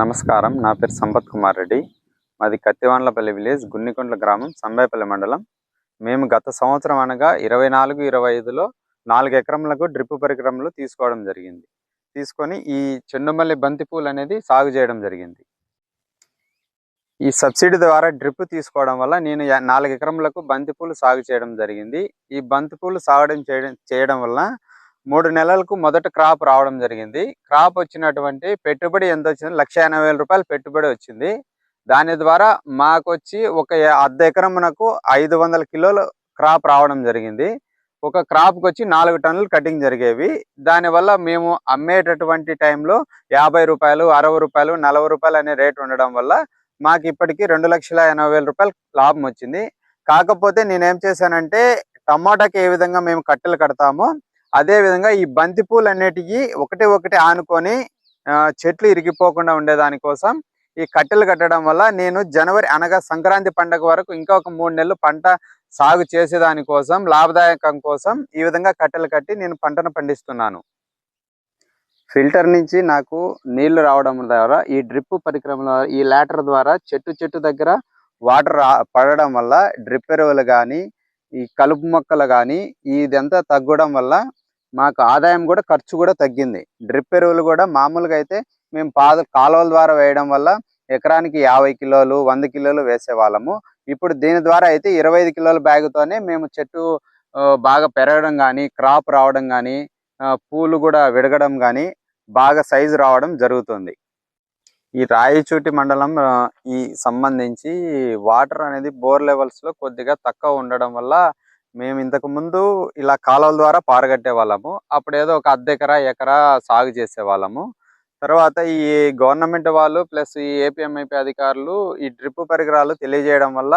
నమస్కారం. నా పేరు సంపత్ కుమార్ రెడ్డి. మాది కత్తివాన్లపల్లి విలేజ్ గున్నికొండల గ్రామం సంబేపల్లి మండలం. మేము గత సంవత్సరం అనగా ఇరవై నాలుగు ఇరవై ఐదులో నాలుగు ఎకరములకు డ్రిప్ పరికరములు తీసుకోవడం జరిగింది. తీసుకొని ఈ చెండుమల్లి బంతిపూలు అనేది సాగు చేయడం జరిగింది. ఈ సబ్సిడీ ద్వారా డ్రిప్ తీసుకోవడం వల్ల నేను నాలుగు ఎకరములకు బంతిపూలు సాగు చేయడం జరిగింది. ఈ బంతిపూలు సాగడం చేయడం చేయడం వల్ల మూడు నెలలకు మొదట క్రాప్ రావడం జరిగింది. క్రాప్ వచ్చినటువంటి పెట్టుబడి ఎంత వచ్చింది? లక్ష ఎనభై వేల రూపాయలు పెట్టుబడి వచ్చింది. దాని ద్వారా మాకు వచ్చి ఒక అర్ధ అర్ధ ఎకరమునకు ఐదు వందల కిలోలు క్రాప్ రావడం జరిగింది. ఒక క్రాప్కి వచ్చి నాలుగు టన్నులు కటింగ్ జరిగేవి. దానివల్ల మేము అమ్మేటటువంటి టైంలో యాభై రూపాయలు అరవై రూపాయలు నలభై రూపాయలు అనే రేట్ ఉండడం వల్ల మాకు ఇప్పటికి రెండు లక్షల ఎనభై వేల రూపాయలు లాభం వచ్చింది. కాకపోతే నేనేం చేశానంటే టమాటాకి ఏ విధంగా మేము కట్టెలు కడతామో అదే విధంగా ఈ బంతిపూలు అనేటివి ఒకటి ఒకటి ఆనుకొని ఆ, చెట్లు ఇరిగిపోకుండా ఉండేదాని కోసం ఈ కట్టెలు కట్టడం వల్ల నేను జనవరి అనగా సంక్రాంతి పండగ వరకు ఇంకా ఒక మూడు నెలలు పంట సాగు చేసేదాని కోసం లాభదాయకం కోసం ఈ విధంగా కట్టెలు కట్టి నేను పంటను పండిస్తున్నాను. ఫిల్టర్ నుంచి నాకు నీళ్ళు రావడం ద్వారా ఈ డ్రిప్ పరికరం ద్వారా ఈ లాటర్ ద్వారా చెట్టు చెట్టు దగ్గర వాటర్ పడడం వల్ల డ్రిప్ ఎరువులు కానీ ఈ కలుపు మొక్కలు కానీ ఇదంతా తగ్గడం వల్ల మాకు ఆదాయం కూడా ఖర్చు కూడా తగ్గింది. డ్రిప్ ఎరువులు కూడా మామూలుగా అయితే మేము పాద కాలువల ద్వారా వేయడం వల్ల ఎకరానికి యాభై కిలోలు వంద కిలోలు వేసేవాళ్ళము. ఇప్పుడు దీని ద్వారా అయితే ఇరవై ఐదు కిలోల బ్యాగుతోనే మేము చెట్టు బాగా పెరగడం కానీ క్రాప్ రావడం కానీ పూలు కూడా విడగడం కానీ బాగా సైజు రావడం జరుగుతుంది. ఈ రాయచూటి మండలం ఈ సంబంధించి వాటర్ అనేది బోర్ లెవెల్స్లో కొద్దిగా తక్కువ ఉండడం వల్ల మేము ఇంతకు ముందు ఇలా కాలువల ద్వారా పారగట్టే వాళ్ళము. అప్పుడు ఏదో ఒక అర్ధ ఎకరా ఎకరా సాగు చేసే వాళ్ళము. తర్వాత ఈ గవర్నమెంట్ వాళ్ళు ప్లస్ ఈ ఏపీఎంఐపీ అధికారులు ఈ డ్రిప్ పరికరాలు తెలియజేయడం వల్ల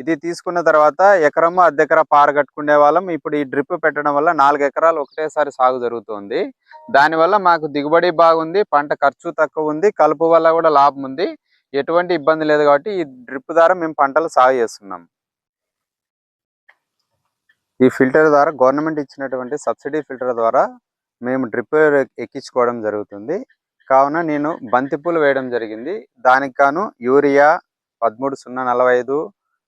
ఇది తీసుకున్న తర్వాత ఎకరము అద్దెకర ఎకరా పారగట్టుకునే వాళ్ళం. ఇప్పుడు ఈ డ్రిప్ పెట్టడం వల్ల నాలుగు ఎకరాలు ఒకటేసారి సాగు జరుగుతుంది. దానివల్ల మాకు దిగుబడి బాగుంది పంట ఖర్చు తక్కువ ఉంది కలుపు వల్ల కూడా లాభం ఉంది. ఎటువంటి ఇబ్బంది లేదు కాబట్టి ఈ డ్రిప్ ద్వారా మేము పంటలు సాగు చేస్తున్నాం. ఈ ఫిల్టర్ ద్వారా గవర్నమెంట్ ఇచ్చినటువంటి సబ్సిడీ ఫిల్టర్ ద్వారా మేము డ్రిప్ ఎక్కించుకోవడం జరుగుతుంది. కావున నేను బంతిపూలు వేయడం జరిగింది. దానికి గాను యూరియా పదమూడు సున్నా నలభై ఐదు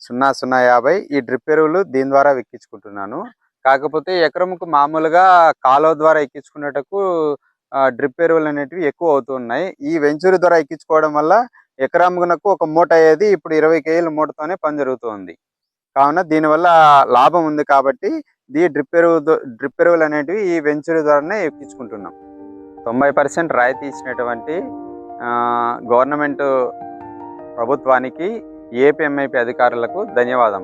సున్నా సున్నా యాభై ఈ డ్రిప్ ఎరువులు దీని ద్వారా ఎక్కించుకుంటున్నాను కాకపోతే ఎకరంకు మామూలుగా కాలువ ద్వారా ఎక్కించుకునేటకు డ్రిప్ ఎరువులు అనేటివి ఎక్కువ అవుతున్నాయి ఈ వెంచూరి ద్వారా ఎక్కించుకోవడం వల్ల ఎకరామునకు ఒక మూట అయ్యేది ఇప్పుడు ఇరవై కేజీల మూటతోనే పని జరుగుతుంది. కావున దీనివల్ల లాభం ఉంది కాబట్టి ఈ డ్రిప్ ఎరువు డ్రిప్ ఎరువులు అనేటివి ఈ వెంచూరి ద్వారానే ఎక్కించుకుంటున్నాం. తొంభై పర్సెంట్ రాయితీ ఇచ్చినటువంటి గవర్నమెంట్ ప్రభుత్వానికి ఏపీఎంఐపీ అధికారులకు ధన్యవాదం